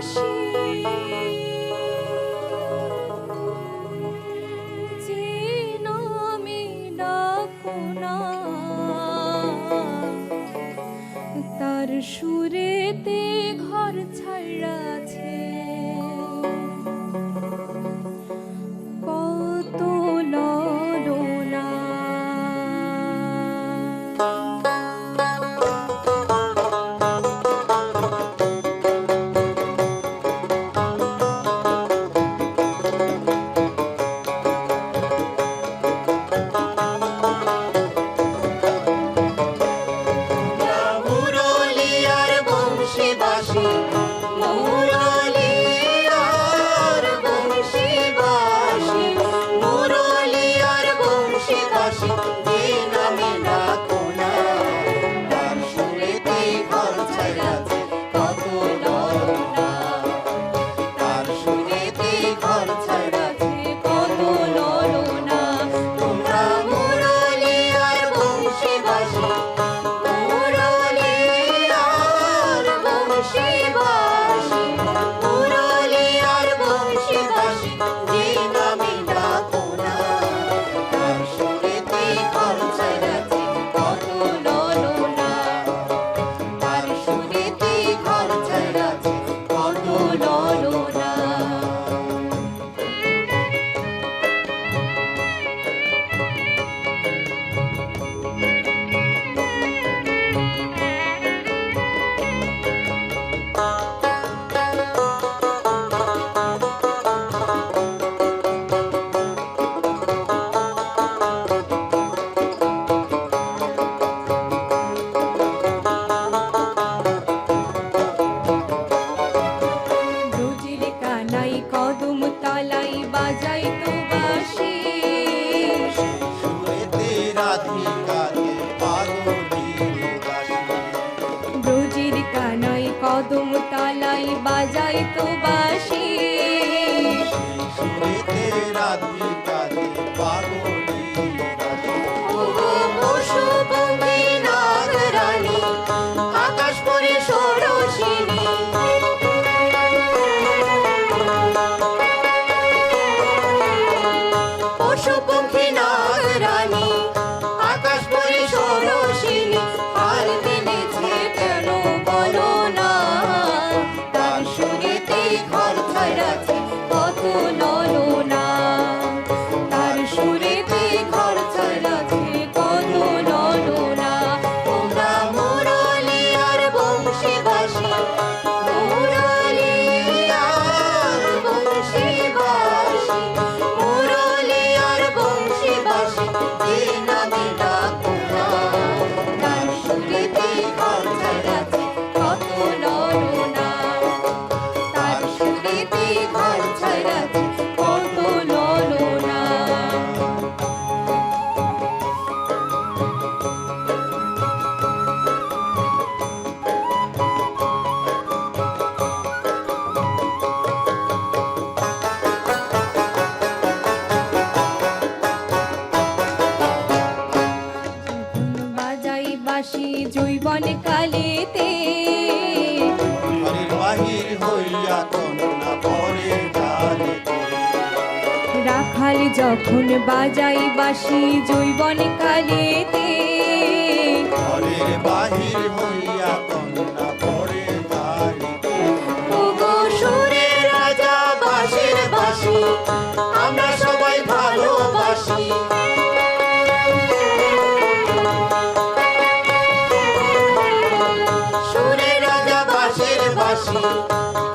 心。বাজাই তো বা বাসি জৈবন কালেতে রাখাল যখন বাজাই বাসি জৈবন কালেতে বাহির হইয়া hoje.